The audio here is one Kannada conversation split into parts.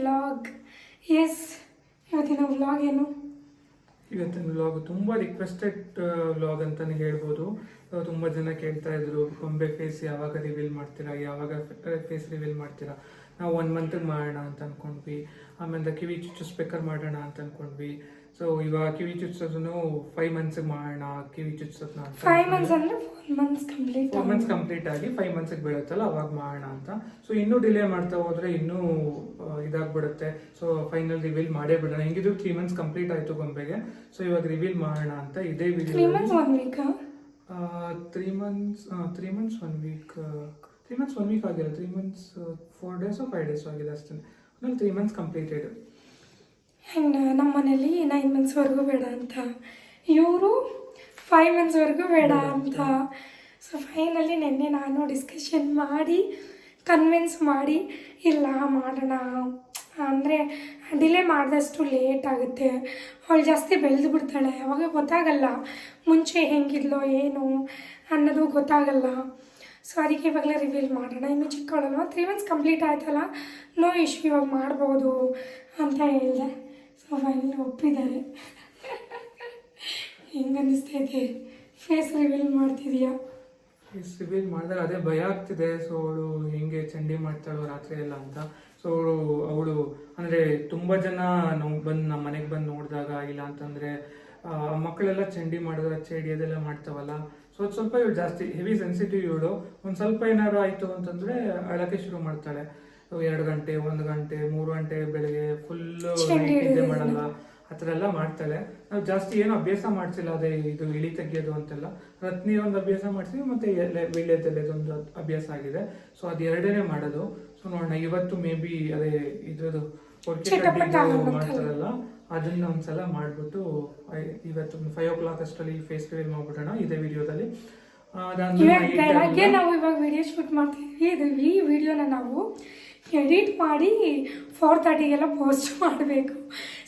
ವ್ಲಾಗ್ ಎಸ್ ಇವತ್ತಿನ ವ್ಲಾಗ್ ಏನು? ಇವತ್ತಿನ ವ್ಲಾಗ್ ತುಂಬ ರಿಕ್ವೆಸ್ಟೆಡ್ ವ್ಲಾಗ್ ಅಂತಾನೆ ಹೇಳ್ಬೋದು. ತುಂಬ ಜನ ಕೇಳ್ತಾ ಇದ್ರು ಗೊಂಬೆ ಫೇಸ್ ಯಾವಾಗ ರಿವೀಲ್ ಮಾಡ್ತೀರಾ? ಯಾವಾಗ ಫೇಸ್ ರಿವೀಲ್ ಮಾಡ್ತೀರಾ? ನಾವು ಒನ್ ಮಂತ್ಗೆ ಮಾಡೋಣ ಅಂತ ಅನ್ಕೊಂಡ್ವಿ. ಆಮೇಲೆ ಕಿವಿ ಚುಚ್ಚಿಸ್ಬೇಕಾದ್ರೆ ಮಾಡೋಣ ಅಂತ ಅನ್ಕೊಂಡ್ವಿ. ಸೊ ಇವಾಗ ಕಿವಿ ಚುಚ್ಚೋದನ್ನು ಫೈವ್ ಮಂತ್ಸ್ಗೆ ಮಾಡೋಣ ಕಿವಿ ಚುಚ್ಚೋದನ್ನ ಫೈವ್ ಮಂತ್ಸ್ ಅಂದರೆ four months complete four months complete ಆಗಿ ಫೈವ್ ಮಂತ್ಸ್ಗೆ ಬೀಳುತ್ತಲ್ಲ ಅವಾಗ ಮಾಡೋಣ ಅಂತ. ಸೊ ಇನ್ನೂ ಡಿಲೇ ಮಾಡ್ತಾ ಹೋದ್ರೆ ಇನ್ನೂ ಇದಾಗ್ಬಿಡುತ್ತೆ. ಸೊ ಫೈನಲ್ ರಿವೀಲ್ ಮಾಡೇ ಬಿಡೋಣ. ಹೆಂಗಿದ್ರು ತ್ರೀ ಮಂತ್ಸ್ ಕಂಪ್ಲೀಟ್ ಆಯ್ತು ಗೊಂಬೆಗೆ. ಸೊ ಇವಾಗ ರಿವೀಲ್ ಮಾಡೋಣ ಅಂತ ಇದೇ three months one week three months three months one week three months one week ಆಗಿಲ್ಲ. Three months four days five days ಆಗಿದೆ ಅಷ್ಟೇ. ಆಮೇಲೆ ತ್ರೀ ಮಂತ್ಸ್ ಕಂಪ್ಲೀಟೆಡ್ ಆ್ಯಂಡ್ ನಮ್ಮ ಮನೇಲಿ ನೈನ್ ಮಂತ್ಸ್ವರೆಗೂ ಬೇಡ ಅಂತ. ಇವರು ಫೈವ್ ಮಂತ್ಸ್ವರೆಗೂ ಬೇಡ ಅಂತ. ಸೊ ಫೈನಲಿ ನಿನ್ನೆ ನಾನು ಡಿಸ್ಕಷನ್ ಮಾಡಿ ಕನ್ವಿನ್ಸ್ ಮಾಡಿ ಇಲ್ಲ ಮಾಡೋಣ. ಅಂದರೆ ಡಿಲೇ ಮಾಡಿದಷ್ಟು ಲೇಟ್ ಆಗುತ್ತೆ. ಅವಳು ಜಾಸ್ತಿ ಬೆಳೆದು ಬಿಡ್ತಾಳೆ. ಅವಾಗ ಗೊತ್ತಾಗಲ್ಲ ಮುಂಚೆ ಹೆಂಗಿದ್ಲೋ ಏನು ಅನ್ನೋದು ಗೊತ್ತಾಗಲ್ಲ. ಸೊ ಅದಕ್ಕೆ ಇವಾಗಲೇ ರಿವೀಲ್ ಮಾಡೋಣ. ಇನ್ನು ಚಿಕ್ಕವಳಲ್ವ? ತ್ರೀ ಮಂತ್ಸ್ ಕಂಪ್ಲೀಟ್ ಆಯ್ತಲ್ಲ? ನೋ ಇಶ್ಯೂ ಇವಾಗ ಮಾಡ್ಬೋದು ಅಂತ ಹೇಳಿದೆ. ಸೊ ಫೈನಲಿ ಒಪ್ಪಿದ್ದಾರೆ. ಹೆಂಗೆ ಅನ್ನಿಸ್ತೈತೆ ಫೇಸ್ ರಿವೀಲ್ ಮಾಡ್ತಿದ್ಯಾ? ರಿವೀಲ್ ಮಾಡಿದಾಗ ಅದೇ ಭಯ ಆಗ್ತಿದೆ. ಸೊ ಅವಳು ಹೆಂಗೆ ಚಂಡಿ ಮಾಡ್ತಾಳು ರಾತ್ರಿ ಎಲ್ಲ ಅಂತ. ಸೊ ಅವಳು ಅವಳು ಅಂದರೆ ತುಂಬ ಜನ ನಾವು ಬಂದು ನಮ್ಮ ಮನೆಗೆ ಬಂದು ನೋಡಿದಾಗ ಇಲ್ಲ ಅಂತಂದರೆ ಮಕ್ಕಳೆಲ್ಲ ಚಂಡಿ ಮಾಡಿದ್ರೆ ಅಚ್ಚೆ ಹಿಡಿಯೋದೆಲ್ಲ ಮಾಡ್ತಾವಲ್ಲ. ಸೊ ಅದು ಸ್ವಲ್ಪ ಇವಳು ಜಾಸ್ತಿ ಹೆವಿ ಸೆನ್ಸಿಟಿವ್ ಇವಳು. ಒಂದು ಸ್ವಲ್ಪ ಏನಾದ್ರು ಆಯಿತು ಅಂತಂದರೆ ಅಳಕ್ಕೆ ಶುರು ಮಾಡ್ತಾಳೆ. ಎರಡು ಗಂಟೆ ಒಂದು ಗಂಟೆ ಮೂರು ಗಂಟೆ ಬೆಳಿಗ್ಗೆ ಫುಲ್ ನಿದ್ದೆ ಮಾಡಲ್ಲ ಆ ಥರ ಎಲ್ಲ ಮಾಡ್ತಾಳೆ ನಾವು ಜಾಸ್ತಿ ಏನು ಅಭ್ಯಾಸ ಮಾಡಿಸಿಲ್ಲ ಅದೇ ಇದು ಇಳಿ ತೆಗಿಯೋದು ಅಂತೆಲ್ಲ. ರತ್ನಿ ಒಂದು ಅಭ್ಯಾಸ ಮಾಡ್ತೀವಿ ಮತ್ತೆ ಎಲೆ ವೀಳ್ಯದೆಲೆದೊಂದು ಅಭ್ಯಾಸ ಆಗಿದೆ. ಸೊ ಅದು ಎರಡನೇ ಮಾಡೋದು. ಸೊ ನೋಡೋಣ ಇವತ್ತು ಮೇ ಬಿ ಅದೇ ಇದ್ರದ್ದು ಮಾಡ್ತಾರಲ್ಲ ಅದನ್ನ ಒಂದ್ಸಲ ಮಾಡ್ಬಿಟ್ಟು ಇವತ್ತು ಫೈವ್ ಓ ಕ್ಲಾಕ್ ಅಷ್ಟರಲ್ಲಿ ಫೇಸ್ ರಿವೀಲ್ ಮಾಡ್ಬಿಡೋಣ ಇದೇ ವಿಡಿಯೋದಲ್ಲಿ. ಅದಾದ್ಮೇಲೆ ಇವಾಗ ಬೆಳಗ್ಗೆ ನಾವು ಇವಾಗ ವಿಡಿಯೋ ಶೂಟ್ ಮಾಡ್ತೀವಿ ಈ ವಿಡಿಯೋನ ನಾವು ಎಡಿಟ್ ಮಾಡಿ ಫೋರ್ ತರ್ಟಿಗೆಲ್ಲ ಪೋಸ್ಟ್ ಮಾಡಬೇಕು.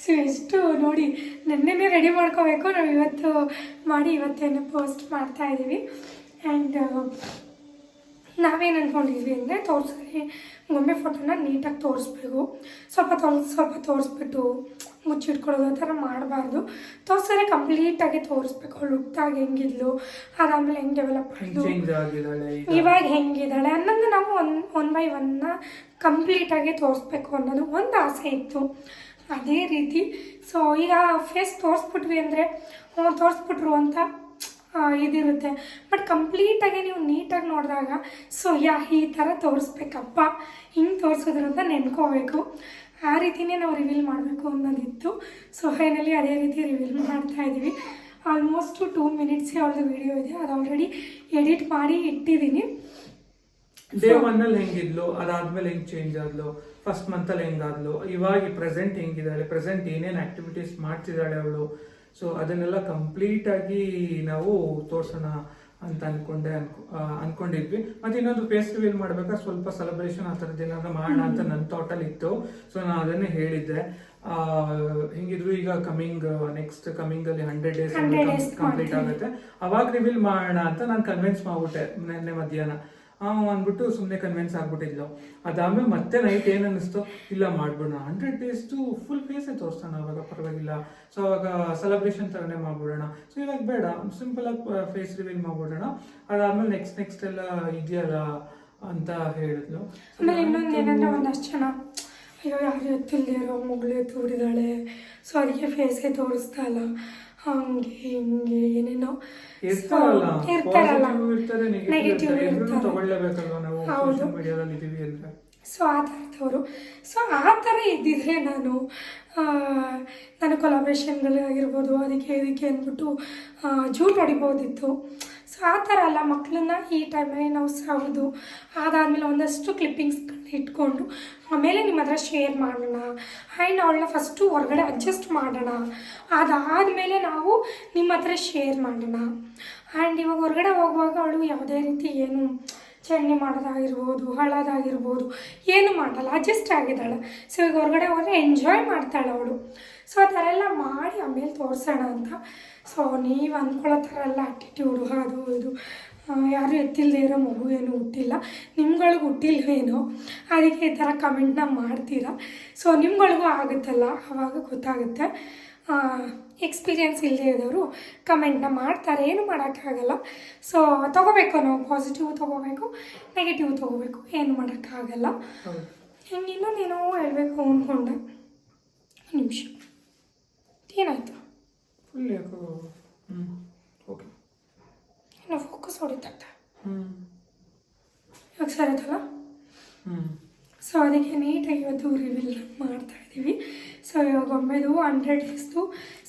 ಸೊ ಎಷ್ಟು ನೋಡಿ ನೆನ್ನೆನೇ ರೆಡಿ ಮಾಡ್ಕೋಬೇಕು. ನಾವು ಇವತ್ತು ಮಾಡಿ ಇವತ್ತೇನು ಪೋಸ್ಟ್ ಮಾಡ್ತಾ ಇದ್ದೀವಿ ಆ್ಯಂಡ್ ನಾವೇನು ಅಂದ್ಕೊಂಡಿದ್ವಿ ಅಂದರೆ ತೋರಿಸಿದ್ರೆ ಗೊಂಬೆ ಫೋಟೋನ ನೀಟಾಗಿ ತೋರಿಸ್ಬೇಕು. ಸ್ವಲ್ಪ ತೋರ್ಸ್, ಸ್ವಲ್ಪ ತೋರಿಸ್ಬಿಟ್ಟು ಮುಚ್ಚಿಟ್ಕೊಳ್ಳೋದು ಆ ಥರ ಮಾಡಬಾರ್ದು. ತೋರಿಸಿದ್ರೆ ಕಂಪ್ಲೀಟಾಗಿ ತೋರಿಸ್ಬೇಕು. ಅವಳು ಹುಟ್ಟಾಗ ಹೆಂಗಿದ್ಲು ಅದಾದಮೇಲೆ ಹೆಂಗೆ ಡೆವಲಪ್ ಆಯಿತು ಇವಾಗ ಹೆಂಗಿದ್ದಾಳೆ ಅನ್ನೋದು ನಾವು ಒನ್ ಒನ್ ಬೈ ಒನ್ನ ಕಂಪ್ಲೀಟಾಗಿ ತೋರಿಸ್ಬೇಕು ಅನ್ನೋದು ಒಂದು ಆಸೆ ಇತ್ತು. ಅದೇ ರೀತಿ ಸೊ ಈಗ ಫೇಸ್ ತೋರಿಸ್ಬಿಟ್ವಿ ಅಂದರೆ ತೋರಿಸ್ಬಿಟ್ರು ಅಂತ ಇದಿರುತ್ತೆ. ಬಟ್ ಕಂಪ್ಲೀಟಾಗಿ ನೀವು ನೀಟಾಗಿ ನೋಡಿದಾಗ ಸೊ ಯಾ ಈ ಥರ ತೋರಿಸ್ಬೇಕಪ್ಪ ಹಿಂಗೆ ತೋರಿಸಿದ್ರು ಅಂತ ನೆನ್ಕೋಬೇಕು. ಆ ರೀತಿನೇ ನಾವು ರಿವೀಲ್ ಮಾಡಬೇಕು ಅನ್ನೋದಿತ್ತು. ಸೊ ಫೈನಲಿ ಅದೇ ರೀತಿ ರಿವೀಲ್ ಮಾಡ್ತಾ ಇದ್ದೀವಿ. ಆಲ್ಮೋಸ್ಟ್ ಟೂ ಮಿನಿಟ್ಸೇ ಅವ್ರದ್ದು ವಿಡಿಯೋ ಇದೆ. ಅದು ಆಲ್ರೆಡಿ ಎಡಿಟ್ ಮಾಡಿ ಇಟ್ಟಿದ್ದೀನಿ ಡೇ ಒನ್ ಅಲ್ಲಿ ಹೆಂಗಿದ್ಲು? ಅದಾದ್ಮೇಲೆ ಹೆಂಗ್ ಚೇಂಜ್ ಆದ್ಲು? ಫಸ್ಟ್ ಮಂತ್ ಅಲ್ಲಿ ಹೆಂಗಾದ್ಲು? ಇವಾಗ ಪ್ರೆಸೆಂಟ್ ಹೆಂಗಿದ್ದಾಳೆ ಪ್ರೆಸೆಂಟ್ ಏನೇನು ಆಕ್ಟಿವಿಟೀಸ್ ಮಾಡ್ತಿದ್ದಾಳೆ ಅವಳು? ಸೊ ಅದನ್ನೆಲ್ಲ ಕಂಪ್ಲೀಟ್ ಆಗಿ ನಾವು ತೋರ್ಸೋಣ. ಅಂತ ಅನ್ಕೊಂಡೆ ಅನ್ಕೊ ಅನ್ಕೊಂಡಿದ್ವಿ. ಮತ್ತೆ ಇನ್ನೊಂದು ಫೇಸ್ ರಿವೀಲ್ ಮಾಡ್ಬೇಕಾದ್ರೆ ಸ್ವಲ್ಪ ಸೆಲೆಬ್ರೇಷನ್ ಆ ಥರದ್ದು ಏನಾದ್ರು ಮಾಡೋಣ ಅಂತ ನನ್ನ ಥಾಟಲ್ಲಿ ಇತ್ತು. ಸೊ ನಾನು ಅದನ್ನೇ ಹೇಳಿದ್ದೆ. ಆ, ಹೆಂಗಿದ್ರು ಈಗ ಕಮಿಂಗ್ ನೆಕ್ಸ್ಟ್ ಕಮಿಂಗ್ ಅಲ್ಲಿ ಹಂಡ್ರೆಡ್ ಡೇಸ್ ಕಂಪ್ಲೀಟ್ ಆಗುತ್ತೆ. ಅವಾಗ ರಿವೀಲ್ ಮಾಡೋಣ ಅಂತ ನಾನು ಕನ್ವಿನ್ಸ್ ಮಾಡ್ಬಿಟ್ಟೆ ನಿನ್ನೆ ಮಧ್ಯಾಹ್ನ. ಆ ಅಂದ್ಬಿಟ್ಟು ಸುಮ್ಮನೆ ಕನ್ವಿನ್ಸ್ ಆಗ್ಬಿಟ್ಟಿದ್ಲು ಅದಾದಮೇಲೆ ಮತ್ತೆ ನೈಟ್ ಏನ್ ಅನ್ನಿಸ್ತು? ಇಲ್ಲ ಮಾಡ್ಬಿಡೋಣ. ಹಂಡ್ರೆಡ್ ಡೇಸ್ದು ಫುಲ್ ಫೇಸೇ ತೋರಿಸೋಣ ಅವಾಗ ಪರವಾಗಿಲ್ಲ. ಸೊ ಅವಾಗ ಸೆಲೆಬ್ರೇಷನ್ ಥರನೇ ಮಾಡ್ಬಿಡೋಣ. ಸೊ ಇವಾಗ ಬೇಡ ಸಿಂಪಲಾಗಿ ಆಗಿ ಫೇಸ್ ರಿವೀಲ್ ಮಾಡ್ಬಿಡೋಣ. ಅದಾದ್ಮೇಲೆ ನೆಕ್ಸ್ಟ್ ನೆಕ್ಸ್ಟ್ ಎಲ್ಲ ಇದೆಯಲ್ಲ ಅಂತ ಹೇಳಿದ್ಲು. ಆಮೇಲೆ ಇನ್ನೊಂದು ಏನಂದ್ರೆ ಒಂದಷ್ಟು ಜನ ಅಯ್ಯೋ ಯಾರು ಎತ್ತಿಲ್ದಿರೋ ಮಗಳು ಎತ್ತು ಸೊ ಅದಕ್ಕೆ ಫೇಸೇ ತೋರಿಸ್ತಾ ಇಲ್ಲ. ಹಂಗೆ ಹಿಂಗೆ ಏನೇನೋ ಇರ್ತಾರಲ್ಲ ನೆಗೆಟಿವ್ ಹೌದು. ಸೊ ಆ ಥರದವರು. ಸೊ ಆ ಥರ ಇದ್ದಿದ್ರೆ ನಾನು ನನ್ನ ನಾನು ಕೊಲಾಬ್ರೇಷನ್ಗಳಾಗಿರ್ಬೋದು ಅದಕ್ಕೆ ಇದಕ್ಕೆ ಅಂದ್ಬಿಟ್ಟು ಜೂನ್ ಜೂಟ್ ಹೊಡಿಬೋದಿತ್ತು. ಆ ಥರ ಅಲ್ಲ ಮಕ್ಕಳನ್ನ ಈ ಟೈಮಲ್ಲಿ ನಾವು ಸೌದು ಅದಾದಮೇಲೆ ಒಂದಷ್ಟು ಕ್ಲಿಪ್ಪಿಂಗ್ಸ್ಗಳನ್ನ ಇಟ್ಕೊಂಡು ಆಮೇಲೆ ನಿಮ್ಮ ಹತ್ರ ಶೇರ್ ಮಾಡೋಣ. ಆ್ಯಂಡ್ ಅವಳನ್ನ ಫಸ್ಟು ಹೊರಗಡೆ ಅಡ್ಜಸ್ಟ್ ಮಾಡೋಣ. ಅದಾದಮೇಲೆ ನಾವು ನಿಮ್ಮ ಹತ್ರ ಶೇರ್ ಮಾಡೋಣ. ಆ್ಯಂಡ್ ಇವಾಗ ಹೊರಗಡೆ ಹೋಗುವಾಗ ಅವಳು ಯಾವುದೇ ರೀತಿ ಏನು ಚಟ್ನಿ ಮಾಡೋದಾಗಿರ್ಬೋದು, ಹಳೋದಾಗಿರ್ಬೋದು, ಏನು ಮಾಡಲ್ಲ. ಅಡ್ಜಸ್ಟ್ ಆಗಿದ್ದಾಳೆ. ಸೊ ಈಗ ಹೊರಗಡೆ ಹೋದರೆ ಎಂಜಾಯ್ ಮಾಡ್ತಾಳೆ ಅವಳು. ಸೊ ಆ ಥರ ಎಲ್ಲ ಮಾಡಿ ಆಮೇಲೆ ತೋರಿಸೋಣ ಅಂತ ಸೊ ನೀವು ಅಂದ್ಕೊಳ್ಳೋ ಥರ ಎಲ್ಲ ಆ್ಯಟಿಟ್ಯೂಡು ಅದು ಇದು ಯಾರು ಎತ್ತಿಲ್ಲದೆ ಇರೋ ಮಗು ಏನು ಹುಟ್ಟಿಲ್ಲ. ನಿಮ್ಗಳಿಗೆ ಹುಟ್ಟಿಲ್ವೇನೋ ಅದಕ್ಕೆ ಈ ಥರ ಕಮೆಂಟ್ನ ಮಾಡ್ತೀರಾ. ಸೊ ನಿಮ್ಗಳಿಗೂ ಆಗುತ್ತಲ್ಲ ಆವಾಗ ಗೊತ್ತಾಗುತ್ತೆ. ಎಕ್ಸ್ಪೀರಿಯನ್ಸ್ ಇಲ್ಲದೆ ಇರೋರು ಕಮೆಂಟ್ನ ಮಾಡ್ತಾರೆ ಏನು ಮಾಡೋಕ್ಕಾಗಲ್ಲ. ಸೊ ತೊಗೋಬೇಕು ನಾವು ಪಾಸಿಟಿವ್ ತೊಗೋಬೇಕು ನೆಗೆಟಿವ್ ತೊಗೋಬೇಕು ಏನು ಮಾಡೋಕ್ಕಾಗಲ್ಲ. ಹಿಂಗೆ ಇನ್ನೊಂದೇನೋ ಹೇಳಬೇಕು ಅಂದ್ಕೊಂಡೆ ನಿಮಿಷ. ಏನಾಯ್ತು ಫುಲ್ ಯಾಕೋ ಹ್ಞೂ ಓಕೆ ಏನೋ ಫೋಕಸ್ ಹೊಡಿತೈತೆ ಹ್ಞೂ ಇವಾಗ ಸರಿತಲ್ಲ? ಹ್ಞೂ ಸೊ ಅದಕ್ಕೆ ನೀಟಾಗಿ ಇವತ್ತು ರಿವಿಲ್ ಮಾಡ್ತಾ ಇದ್ದೀವಿ. ಸೊ ಇವಾಗ ಒಮ್ಮೆದು ಹಂಡ್ರೆಡ್ ಡೇಸ್ದು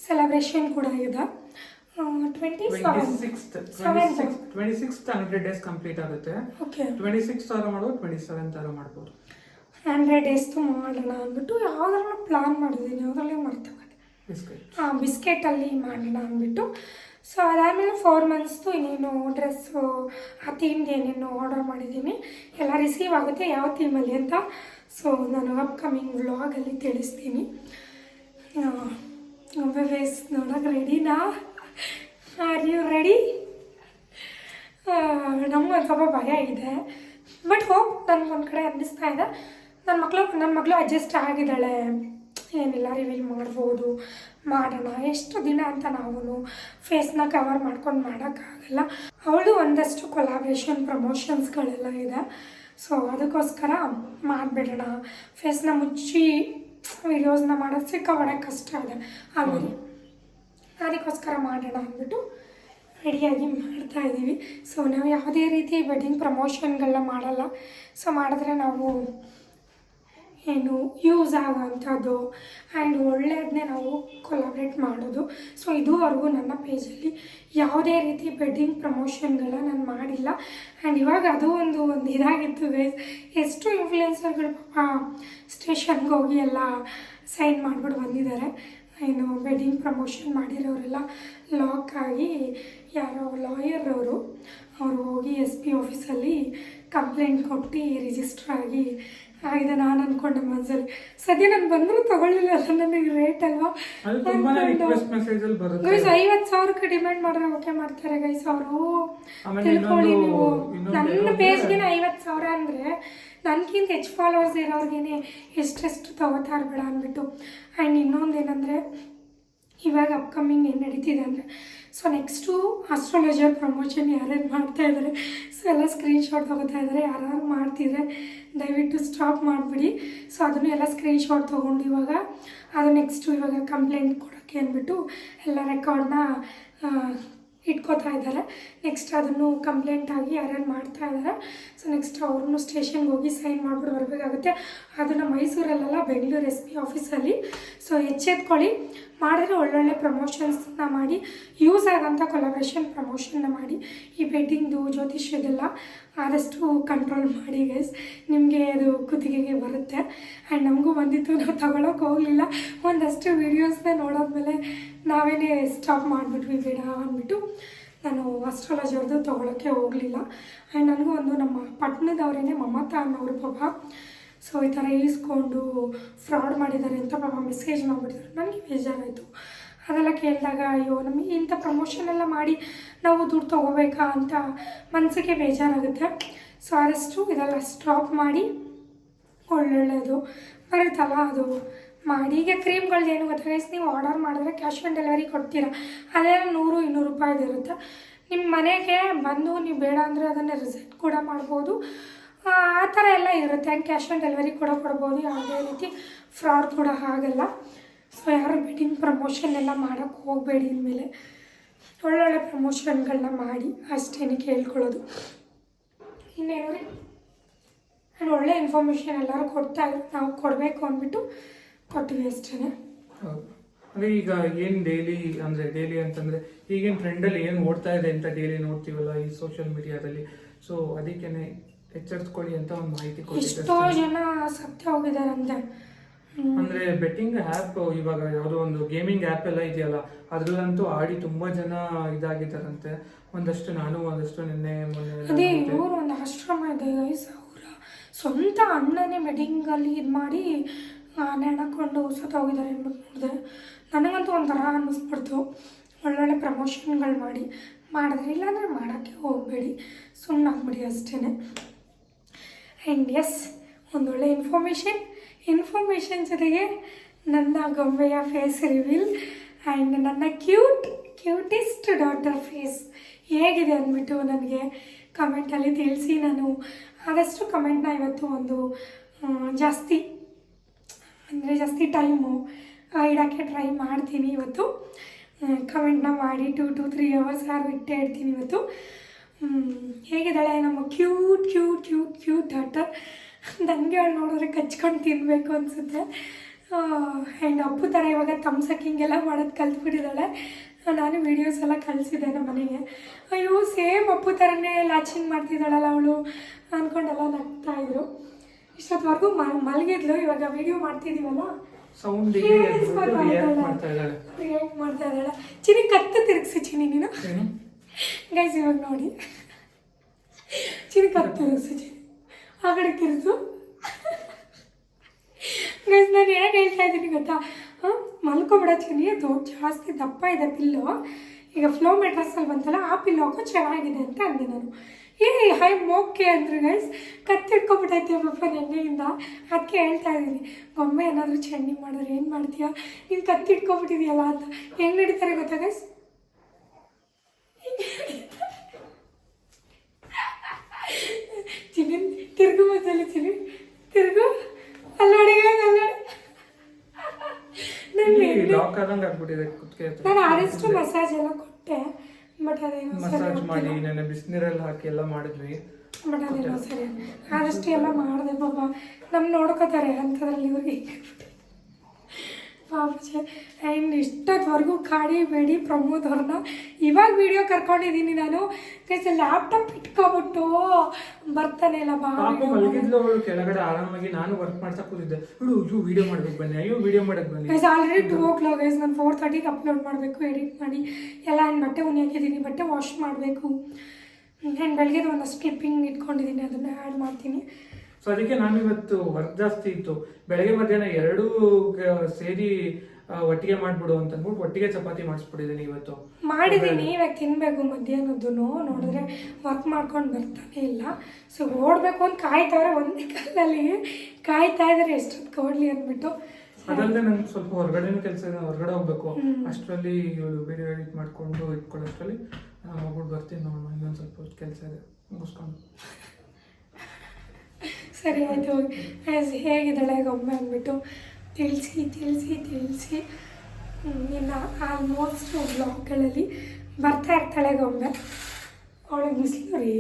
ಸೆಲೆಬ್ರೇಷನ್ ಕೂಡ ಇದೆ. Twenty twenty six hundred days complete ಆಗುತ್ತೆ. ಓಕೆ ಟ್ವೆಂಟಿ ಸಿಕ್ಸ್ ಮಾಡ್ಬೋದು ಟ್ವೆಂಟಿ ಮಾಡ್ಬೋದು. ಹಂಡ್ರೆಡ್ ಡೇಸ್ದು ಮಾಡೋಣ ಅಂದ್ಬಿಟ್ಟು ಯಾವ್ದಾರ ಪ್ಲಾನ್ ಮಾಡಿದ್ದೀನಿ ಮರ್ತೋಗುತ್ತೆ? ಬಿಸ್ಕೆಟ್ ಹಾಂ ಬಿಸ್ಕೆಟಲ್ಲಿ ಮಾಡೋಣ ಅಂದ್ಬಿಟ್ಟು ಸೊ ಅದಾದಮೇಲೆ ಫೋರ್ ಮಂತ್ಸ್ದು ಇನ್ನೇನು ಡ್ರೆಸ್ಸು ಆ ಥೀಮ್ದು ಏನೇನು ಆರ್ಡರ್ ಮಾಡಿದ್ದೀನಿ. ಎಲ್ಲ ರಿಸೀವ್ ಆಗುತ್ತೆ ಯಾವ ಥೀಮಲ್ಲಿ ಅಂತ. ಸೊ ನಾನು ಅಪ್ಕಮಿಂಗ್ ವ್ಲಾಗಲ್ಲಿ ತಿಳಿಸ್ತೀನಿ. ವೇಸ್ ನೋಡೋಕೆ ರೆಡಿನಾ ಆರ್ ಯು ರೆಡಿ ನಮ್ಮ ಸ್ವಲ್ಪ ಭಯ ಇದೆ. ಬಟ್ ಹೋಪ್ ನನಗೊಂದು ಕಡೆ ಅನ್ನಿಸ್ತಾ ಇದೆ. ನನ್ನ ಮಕ್ಕಳು ನನ್ನ ಮಗಳು ಅಡ್ಜಸ್ಟ್ ಆಗಿದ್ದಾಳೆ. ಏನಿಲ್ಲ ರಿವೀಲ್ ಮಾಡ್ಬೋದು. ಮಾಡೋಣ. ಎಷ್ಟು ದಿನ ಅಂತ ನಾವು ಫೇಸ್ನ ಕವರ್ ಮಾಡ್ಕೊಂಡು ಮಾಡೋಕ್ಕಾಗಲ್ಲ. ಅವಳು ಒಂದಷ್ಟು ಕೊಲಾಬ್ರೇಷನ್ ಪ್ರಮೋಷನ್ಸ್ಗಳೆಲ್ಲ ಇದೆ. ಸೊ ಅದಕ್ಕೋಸ್ಕರ ಮಾಡಿಬಿಡೋಣ. ಫೇಸ್ನ ಮುಚ್ಚಿ ವಿಡಿಯೋಸ್ನ ಮಾಡೋದು ಸಿಕ್ಕಾಪಟ್ಟೆ ಕಷ್ಟ ಇದೆ. ಆಮೇಲೆ ಅದಕ್ಕೋಸ್ಕರ ಮಾಡೋಣ ಅಂದ್ಬಿಟ್ಟು ರೆಡಿಯಾಗಿ ಮಾಡ್ತಾ ಇದ್ದೀವಿ. ಸೊ ನಾವು ಯಾವುದೇ ರೀತಿ ವೆಡ್ಡಿಂಗ್ ಪ್ರಮೋಷನ್ಗಳನ್ನ ಮಾಡಲ್ಲ. ಸೊ ಮಾಡಿದ್ರೆ ನಾವು ಏನು ಯೂಸ್ ಆಗೋವಂಥದ್ದು ಆ್ಯಂಡ್ ಒಳ್ಳೆಯದನ್ನೇ ನಾವು ಕೊಲಾಬ್ರೇಟ್ ಮಾಡೋದು. ಸೊ ಇದುವರೆಗೂ ನನ್ನ ಪೇಜಲ್ಲಿ ಯಾವುದೇ ರೀತಿ ಬೆಡ್ಡಿಂಗ್ ಪ್ರಮೋಷನ್ಗಳನ್ನ ನಾನು ಮಾಡಿಲ್ಲ. ಆ್ಯಂಡ್ ಇವಾಗ ಅದು ಒಂದು ಒಂದು ಇದಾಗಿತ್ತು ಗೈಸ್ ಎಷ್ಟು ಇನ್ಫ್ಲೂಯೆನ್ಸರ್ಗಳು ಸ್ಟೇಷನ್ಗೆ ಹೋಗಿ ಎಲ್ಲ ಸೈನ್ ಮಾಡಿಬಿಟ್ಟು ಬಂದಿದ್ದಾರೆ. ಏನು ವೆಡ್ಡಿಂಗ್ ಪ್ರಮೋಷನ್ ಮಾಡಿರೋರೆಲ್ಲ ಲಾಕ್ ಆಗಿ ಯಾರೋ ಲಾಯರ್ ಅವರು ಅವರು ಹೋಗಿ ಎಸ್ ಪಿ ಆಫೀಸಲ್ಲಿ ಕಂಪ್ಲೇಂಟ್ ಕೊಟ್ಟು ರಿಜಿಸ್ಟರ್ ಆಗಿ ಆಗಿದೆ ನಾನು ಅನ್ಕೊಂಡೆ ಮನ್ಸಲ್ಲಿ. ಸದ್ಯ ನಾನು ಬಂದರೂ ತಗೊಳ್ಳಿಲ್ಲ ಅಲ್ಲ ನನಗೆ ರೇಟ್ ಅಲ್ವಾ? ಗೈಸ್ ಐವತ್ತು ಸಾವಿರಕ್ಕೆ ಡಿಮ್ಯಾಂಡ್ ಮಾಡಿದ್ರೆ ಓಕೆ ಮಾಡ್ತಾರೆ ಗೈಸ್ ಅವರು. ತಿಳ್ಕೊಳ್ಳಿ ನೀವು. ನನ್ನ ಪೇಜ್ಗೆನೆ ಐವತ್ತು ಸಾವಿರ ಅಂದರೆ ನನಗಿಂತ ಹೆಚ್ಚು ಫಾಲೋವರ್ಸ್ ಇರೋರ್ಗೇನೆ ಎಷ್ಟೆಷ್ಟು ತಗೋತಾ ಬೇಡ ಅಂದ್ಬಿಟ್ಟು. ಆ್ಯಂಡ್ ಇನ್ನೊಂದು ಏನಂದರೆ ಇವಾಗ ಅಪ್ಕಮಿಂಗ್ ಏನು ನಡೀತಿದೆ ಅಂದರೆ ಸೊ ನೆಕ್ಸ್ಟು ಆಸ್ಟ್ರಾಲಜರ್ ಪ್ರಮೋಷನ್ ಯಾರ್ಯಾರು ಮಾಡ್ತಾ ಇದ್ದಾರೆ ಸೊ ಎಲ್ಲ ಸ್ಕ್ರೀನ್ಶಾಟ್ ತೊಗೋತಾ ಇದ್ದಾರೆ ಯಾರು ಮಾಡ್ತಿದ್ರೆ ದಯವಿಟ್ಟು ಸ್ಟಾಪ್ ಮಾಡಿಬಿಡಿ. ಸೊ ಅದನ್ನು ಎಲ್ಲ ಸ್ಕ್ರೀನ್ಶಾಟ್ ತೊಗೊಂಡು ಇವಾಗ, ಅದು ನೆಕ್ಸ್ಟು ಇವಾಗ ಕಂಪ್ಲೇಂಟ್ ಕೊಡೋಕ್ಕೆ ಅಂದ್ಬಿಟ್ಟು ಎಲ್ಲ ರೆಕಾರ್ಡ್ನ ಇಟ್ಕೋತಾ ಇದ್ದಾರೆ. ನೆಕ್ಸ್ಟ್ ಅದನ್ನು ಕಂಪ್ಲೇಂಟ್ ಆಗಿ ಯಾರ್ಯಾರು ಮಾಡ್ತಾ ಇದ್ದಾರೆ. ಸೊ ನೆಕ್ಸ್ಟ್ ಅವ್ರನ್ನೂ ಸ್ಟೇಷನ್ಗೆ ಹೋಗಿ ಸೈನ್ ಮಾಡಿಬಿಟ್ಟು ಬರಬೇಕಾಗುತ್ತೆ. ಅದನ್ನು ಮೈಸೂರಲ್ಲೆಲ್ಲ ಬೆಂಗಳೂರು ಎಸ್ ಪಿ ಆಫೀಸಲ್ಲಿ ಸೊ ಎಚ್ಚೆತ್ಕೊಳ್ಳಿ. ಮಾಡಿದ್ರೆ ಒಳ್ಳೊಳ್ಳೆ ಪ್ರಮೋಷನ್ಸ್ನ ಮಾಡಿ ಯೂಸ್ ಆಗೋಂಥ ಕೊಲಾಬ್ರೇಷನ್ ಪ್ರಮೋಷನ್ನ ಮಾಡಿ, ಈ ಬೆಡ್ಡಿಂಗ್ದು ಜ್ಯೋತಿಷ್ಯದೆಲ್ಲ ಆದಷ್ಟು ಕಂಟ್ರೋಲ್ ಮಾಡಿ ಗೈಸ್ ನಿಮಗೆ ಅದು ಕುತ್ತಿಗೆಗೆ ಬರುತ್ತೆ. ಆ್ಯಂಡ್ ನಮಗೂ ಬಂದಿತ್ತು, ನಾವು ತಗೊಳಕ್ಕೆ ಹೋಗಲಿಲ್ಲ. ಒಂದಷ್ಟು ವೀಡಿಯೋಸ್ನ ನೋಡೋದ್ಮೇಲೆ ನಾವೇನೇ ಸ್ಟಾಪ್ ಮಾಡಿಬಿಟ್ವಿ ಬೇಡ ಅಂದ್ಬಿಟ್ಟು ನಾನು ಅಸ್ಟ್ರಾಲಜರ್ದು ತೊಗೊಳಕ್ಕೆ ಹೋಗಲಿಲ್ಲ. ಆ್ಯಂಡ್ ನನಗೂ ಒಂದು ನಮ್ಮ ಪಟ್ಟಣದವರೇನೆ ಮಮತಾ ಅನ್ನೋರು ಪಾಪ. ಸೊ ಈ ಥರ ಈಸ್ಕೊಂಡು ಫ್ರಾಡ್ ಮಾಡಿದ್ದಾರೆ ಅಂತ ಪಾಪ ಮೆಸೇಜ್ ಮಾಡಿಬಿಟ್ಟಿದ್ದಾರೆ ನನಗೆ ಬೇಜಾರಾಯಿತು. ಅದೆಲ್ಲ ಕೇಳಿದಾಗ, ಅಯ್ಯೋ, ನಮಗೆ ಇಂಥ ಪ್ರಮೋಷನ್ ಎಲ್ಲ ಮಾಡಿ ನಾವು ದುಡ್ಡು ತೊಗೋಬೇಕಾ? ಅಂತ ಮನಸ್ಸಿಗೆ ಬೇಜಾರಾಗುತ್ತೆ. ಸೊ ಆದಷ್ಟು ಇದೆಲ್ಲ ಸ್ಟಾಪ್ ಮಾಡಿ ಒಳ್ಳೊಳ್ಳೆಯದು ಬರುತ್ತಲ್ಲ ಅದು. ಮಾಡಿ, ಈಗ ಕ್ರೀಮ್ಗಳ್ದು ಏನು ಗೊತ್ತಾಗ ನೀವು ಆರ್ಡರ್ ಮಾಡಿದ್ರೆ ಕ್ಯಾಶ್ ಆನ್ ಡೆಲಿವರಿ ಕೊಡ್ತೀರಾ. ಅದೆಲ್ಲ ನೂರು, ಇನ್ನೂರು ರೂಪಾಯಿದು ಇರುತ್ತೆ. ನಿಮ್ಮ ಮನೆಗೆ ಬಂದು ನೀವು ಬೇಡ ಅಂದರೆ ಅದನ್ನು ರಿಸೆಕ್ಟ್ ಕೂಡ ಮಾಡ್ಬೋದು. ಆ ಥರ ಎಲ್ಲ ಇರುತ್ತೆ. ಕ್ಯಾಶ್ ಆನ್ ಡೆಲಿವರಿ ಕೂಡ ಕೊಡ್ಬೋದು. ಯಾವುದೇ ರೀತಿ ಫ್ರಾಡ್ ಕೂಡ ಆಗಲ್ಲ ಸೊ ಯಾರು ಬೆಡ್ಡಿಂಗ್ ಪ್ರಮೋಷನ್ ಎಲ್ಲ ಮಾಡೋಕ್ಕೆ ಹೋಗಬೇಡಿ ಇನ್ಮೇಲೆ ಒಳ್ಳೊಳ್ಳೆ ಪ್ರಮೋಷನ್ಗಳನ್ನ ಮಾಡಿ ಅಷ್ಟೇನೆ ಕೇಳ್ಕೊಳ್ಳೋದು. ಇನ್ನೇನು ರೀ? ನಾನು ಒಳ್ಳೆ ಇನ್ಫಾರ್ಮೇಷನ್ ಎಲ್ಲರೂ ಕೊಡ್ತಾ ನಾವು ಕೊಡಬೇಕು ಅಂದ್ಬಿಟ್ಟು ಕೊಟ್ಟಿವಿ ಅಷ್ಟೇ ಅಂದರೆ ಈಗ ಏನು ಡೈಲಿ ಅಂದ್ರೆ ಡೈಲಿ ಅಂತಂದ್ರೆ ಈಗೇನು ಟ್ರೆಂಡಲ್ಲಿ ಏನು ಏನ್ ಓಡ್ತಾ ಇದೆ ಅಂತ ಡೈಲಿ ನೋಡ್ತೀವಲ್ಲ ಈ ಸೋಷಿಯಲ್ ಮೀಡಿಯಾದಲ್ಲಿ ಸೊ ಅದಕ್ಕೇನೆ ಎಚ್ಚರಿಸ್ಕೊಳ್ಳಿ ಅಂತ ಒಂದು ಮಾಹಿತಿ ಎಷ್ಟೋ ಜನ ಸತ್ಯ ಹೋಗಿದ್ದಾರೆ ಹ್ಮ್. ಅಂದ್ರೆ ಬೆಟ್ಟಿಂಗ್ ಆ್ಯಪ್ ಇವಾಗ ಯಾವುದೋ ಒಂದು ಗೇಮಿಂಗ್ ಆ್ಯಪ್ ಎಲ್ಲ ಇದೆಯಲ್ಲ ಅದ್ರಲ್ಲಂತೂ ಆಡಿ ತುಂಬಾ ಜನ ಇದಾಗಿದ್ದಾರಂತೆ. ಒಂದಷ್ಟು ನಾನು ಒಂದಷ್ಟು ನಿನ್ನೆ ಮೊನ್ನೆ ಅದೇ ಇವರು ಒಂದು ಆಶ್ರಮ ಇದೆ ಗೈಸ್ ಅವರ ಸ್ವಂತ ಅಣ್ಣನೇ ಬೆಟ್ಟಿಂಗ್ ಅಲ್ಲಿ ಇದು ಮಾಡಿ ನೆಣಕೊಂಡು ಸತ್ತೋಗಿದ್ದಾರೆ ಅಂದ್ಬಿಟ್ಟು ನೋಡಿದೆ. ನನಗಂತೂ ಒಂಥರ ಅನ್ನಿಸ್ಬಿಡ್ತು. ಒಳ್ಳೊಳ್ಳೆ ಪ್ರಮೋಷನ್ಗಳು ಮಾಡಿ. ಮಾಡಿದ್ರೆ ಇಲ್ಲಾಂದರೆ ಮಾಡೋಕ್ಕೆ ಹೋಗಬೇಡಿ. ಸುಮ್ಮನಾಗ್ಬಿಡಿ ಅಷ್ಟೇ ಆ್ಯಂಡ್ ಎಸ್ ಒಂದೊಳ್ಳೆ ಇನ್ಫಾರ್ಮೇಷನ್ ಇನ್ಫಾರ್ಮೇಷನ್ ಜೊತೆಗೆ ನನ್ನ ಗೊಂಬೆಯ ಫೇಸ್ ರಿವೀಲ್ ಆ್ಯಂಡ್ ನನ್ನ ಕ್ಯೂಟ್ ಕ್ಯೂಟೆಸ್ಟ್ ಡಾಟರ್ ಫೇಸ್ ಹೇಗಿದೆ ಅಂದ್ಬಿಟ್ಟು ನನಗೆ ಕಮೆಂಟಲ್ಲಿ ತಿಳಿಸಿ. ನಾನು ಆದಷ್ಟು ಕಮೆಂಟ್ನ ಇವತ್ತು ಒಂದು ಜಾಸ್ತಿ, ಅಂದರೆ ಜಾಸ್ತಿ ಟೈಮು ಇಡೋಕ್ಕೆ ಟ್ರೈ ಮಾಡ್ತೀನಿ ಇವತ್ತು. ಕಮೆಂಟ್ನ ಮಾಡಿ ಟು ಟು ತ್ರೀ ಅವರ್ಸ್ ಆರು ಇಟ್ಟೇ ಇಡ್ತೀನಿ ಇವತ್ತು. ಹೇಗಿದ್ದಾಳೆ ನಮ್ಮ cute cute cute cute daughter ನನಗೆ ಅವ್ಳು ನೋಡಿದ್ರೆ ಕಚ್ಕೊಂಡು ತಿನ್ನಬೇಕು ಅನಿಸುತ್ತೆ. ಆ್ಯಂಡ್ ಅಪ್ಪು ಥರ ಇವಾಗ ತಮ್ಸಕ್ಕೆ ಹಿಂಗೆಲ್ಲ ಮಾಡೋದು ಕಲ್ತ್ಬಿಟ್ಟಿದ್ದಾಳೆ. ನಾನು ವೀಡಿಯೋಸ್ ಎಲ್ಲ ಕಳಿಸಿದ್ದೆ ನಮ್ಮ ಮನೆಗೆ. ಅಯ್ಯೋ ಸೇಮ್ ಅಪ್ಪು ಥರನೇ ಲಾಚಿಂಗ್ ಮಾಡ್ತಿದ್ದಾಳಲ್ಲ ಅವಳು ಅಂದ್ಕೊಂಡೆಲ್ಲ ನಗ್ತಾ ಇದ್ರು. ಇಷ್ಟೊತ್ತವರೆಗೂ ಮಲ್ ಮಲಗಿದ್ಲು ಇವಾಗ ವಿಡಿಯೋ ಮಾಡ್ತಿದ್ದೀವಲ್ಲ ರಿಯಾಕ್ಟ್ ಮಾಡ್ತಾ ಇದ್ದಾಳೆ. ಚಿನಿ ಕತ್ತು ತಿರುಗಿಸಿ ಚಿನಿ ನೀನು. ಗೈಸ್ ಇವಾಗ ನೋಡಿ. ಚಿನಿ ಕತ್ತು ತಿರುಗಿಸಿ ಚಿನಿ ಆ ಕಡೆ ತಿರುಗಿಸು ಗೈಸ್ ನಾನು ಹೇಗೆ ಹೇಳ್ತಾ ಇದ್ದೀನಿ ಗೊತ್ತಾ? ಹಾಂ ಮಲ್ಕೊಬಿಡ ಚಿನಿ ಅದು ಜಾಸ್ತಿ ದಪ್ಪ ಇದೆ ಪಿಲ್ಲು ಈಗ ಫ್ಲೋ ಮೆಟ್ರಸಲ್ಲಿ ಬಂತಲ್ಲ, ಆ ಪಿಲ್ಲು ಚೆನ್ನಾಗಿದೆ ಅಂತ ಅಂದೆ ನಾನು. ಏ, ಹೈ ಮೋಕೆ ಅಂದ್ರೆ ಗೈಸ್ ಕತ್ತಿಡ್ಕೊಬಿಟ್ಟೈತೆ ಪಾಪ ನೆನ್ನೆಯಿಂದ. ಅದಕ್ಕೆ ಹೇಳ್ತಾ ಇದ್ದೀನಿ ಗೊಂಬೆ ಏನಾದರೂ ಚಂಡಿ ಮಾಡಿದ್ರೆ ಏನು ಮಾಡ್ತೀಯಾ? ನೀನು ಕತ್ತಿಡ್ಕೊಬಿಟ್ಟಿದೆಯಲ್ಲ ಅಂತ. ಹೆಂಗೆ ನಡೀತಾರೆ ಗೊತ್ತಾ ಗೈಸ್ ಚಿನಿ ತಿರುಗು ಚಿನಿ ತಿರುಗು? ಅಲ್ಲೋಡಿ ಅಲ್ಲೋಡಿ ನಾನು ಲಾಕ್ ಆದಂಗೆ ಆಗ್ಬಿಟ್ಟಿದೆ ಕುತ್ತಿಗೆ ನಾನು ಆದಷ್ಟು ಮಸಾಜ್ ಎಲ್ಲ ಕೊಟ್ಟೆ ಬಟ್ ಅದೇನೋ ಮಸಾಜ್ ಮಾಡಿ. ನೆನ್ನೆ ಬಿಸಿನೀರಲ್ಲಿ ಹಾಕಿ ಎಲ್ಲ ಮಾಡಿದ್ವಿ. ಬಟ್ ಅದೇನೋ ಸರಿ ಆದಷ್ಟು ಎಲ್ಲ ಮಾಡಿದೆ ಪಾಪ. ನಮ್ಮ ನೋಡ್ಕೋತಾರೆ ಅಂಥದ್ರಲ್ಲಿ ಇವ್ರಿಗೆ. ಪಾಪ ಆ್ಯಂಡ್ ಇಷ್ಟೊತ್ತವರೆಗೂ ಕಾಡಿ ಬೇಡಿ ಪ್ರಮೋದ್ ಅವ್ರನ್ನ. ಇವಾಗ ವಿಡಿಯೋ ಕರ್ಕೊಂಡಿದ್ದೀನಿ ನಾನು. ಕೈಸ ಲ್ಯಾಪ್ಟಾಪ್ ಇಟ್ಕೊಬಿಟ್ಟು ಬರ್ತಾನೆ ಇಲ್ಲ ಬಾ ಮಲಗಿದ್ಲು ಅವಳು ಕೆಳಗಡೆ ಆರಾಮಾಗಿ ನಾನು ವರ್ಕ್ ಮಾಡ್ತಾ ಕೂತಿದ್ದೆ. ಇವಳು ಅಯ್ಯೋ ವಿಡಿಯೋ ಮಾಡ್ಬೇಕು ಬನ್ನಿ ಅಯ್ಯೋ ವಿಡಿಯೋ ಮಾಡಕ್ ಬನ್ನಿ. Guys already two o'clock guys ನಾನು ಫೋರ್ ತರ್ಟಿಗೆ ಅಪ್ಲೋಡ್ ಮಾಡಬೇಕು ಎಡಿಟ್ ಮಾಡಿ. ಎಲ್ಲ ನಾನು ಬಟ್ಟೆ ಉನಿ ಹಾಕಿದ್ದೀನಿ ಬಟ್ಟೆ ವಾಶ್ ಮಾಡಬೇಕು. ನಾನು ಬೆಳಗ್ಗೆ ಒಂದಷ್ಟು ಕ್ಲಿಪ್ಪಿಂಗ್ ಇಟ್ಕೊಂಡಿದ್ದೀನಿ ಅದನ್ನು ಆ್ಯಡ್ ಮಾಡ್ತೀನಿ. ಸೊ ಅದಕ್ಕೆ ನಾನು ಇವತ್ತು ವರ್ಕ್ ಜಾಸ್ತಿ ಇತ್ತು. ಬೆಳಗ್ಗೆ ಮಧ್ಯಾಹ್ನ ಎರಡೂ ಸೇರಿ ಒಟ್ಟಿಗೆ ಮಾಡ್ಬಿಡು ಅಂತ ಅಂದ್ಬಿಟ್ಟು ಒಟ್ಟಿಗೆ ಚಪಾತಿ ಮಾಡಿಸ್ಬಿಟ್ಟಿದ್ದೀನಿ ಇವತ್ತು. ಮಾಡಿದ್ದೀನಿ ಇವಾಗ ತಿನ್ನಬೇಕು ಮಧ್ಯಾಹ್ನದ್ದು ನೋಡಿದ್ರೆ ವರ್ಕ್ ಮಾಡ್ಕೊಂಡು ಬರ್ತಾನೆ ಇಲ್ಲ. ಸೊ ಓಡಬೇಕು ಅಂತ ಕಾಯ್ತಾವ್ರೆ ಒಂದೇ ಕಾಲದಲ್ಲಿ ಕಾಯ್ತಾ ಇದ್ದಾರೆ ಎಷ್ಟೊತ್ತು ಕೊಡ್ಲಿ ಅಂದ್ಬಿಟ್ಟು. ಅದಲ್ಲದೆ ನಂಗೆ ಸ್ವಲ್ಪ ಹೊರಗಡೆ ಕೆಲಸ ಇದೆ ಹೊರಗಡೆ ಹೋಗ್ಬೇಕು. ಅಷ್ಟರಲ್ಲಿ ಇವಳು ಬೇರೆ ಎಡಿಟ್ ಮಾಡಿಕೊಂಡು ಇಟ್ಕೊಳ್ಳೋಷ್ಟರಲ್ಲಿ ನಾನು ಹೋಗ್ಬಿಟ್ಟು ಬರ್ತೀನಿ ನೋಡೋಣ ಇನ್ನೊಂದು ಸ್ವಲ್ಪ ಕೆಲಸ ಇದೆ ಮುಗಿಸ್ಕೊಂಡು. ಸರಿ ಆಯಿತು ಹೇಗಿದ್ದಾಳೆ ಗೊಂಬೆ ಅಂದ್ಬಿಟ್ಟು. ತಿಳಿಸಿ ತಿಳಿಸಿ ತಿಳಿಸಿ. ಇನ್ನು ಆಲ್ಮೋಸ್ಟ್ ಬ್ಲಾಗ್ಗಳಲ್ಲಿ ಬರ್ತಾ ಇರ್ತಾಳೆ ಗೊಂಬೆ ಅವಳು ಬಿಸಿಲು ರೀ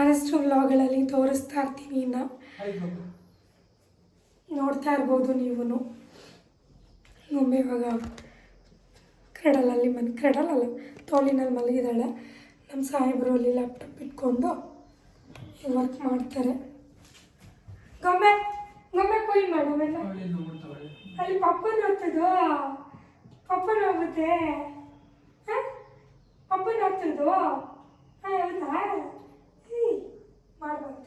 ಆದಷ್ಟು ಬ್ಲಾಗ್ಗಳಲ್ಲಿ ತೋರಿಸ್ತಾ ಇರ್ತೀನಿ ಇನ್ನು. ನೋಡ್ತಾ ಇರ್ಬೋದು ನೀವು ಗೊಂಬೆ ಇವಾಗ ಕ್ರೆಡಲಲ್ಲಿ ಮನೆ ಕ್ರೆಡಲಲ್ಲ ತೋಳಿನಲ್ಲಿ ಮಲಗಿದ್ದಾಳೆ. ನಮ್ಮ ಸಾಹೇಬರು ಅಲ್ಲಿ ಲ್ಯಾಪ್ಟಾಪ್ ಇಟ್ಕೊಂಡು ವರ್ಕ್ ಮಾಡ್ತಾರೆ. ಕೊಯ್ ಮಾಡೋವೆಲ್ಲ ಅಲ್ಲಿ ಪಪ್ಪನ ಒತ್ತಿದೋ ಪಪ್ಪನ ಹೋಗುತ್ತೆ? ಪಪ್ಪನ ಒತ್ತಿದೋ ಹಾಂ, ಹೌದಾ? ಮಾಡ್ಬಾರ್ದು.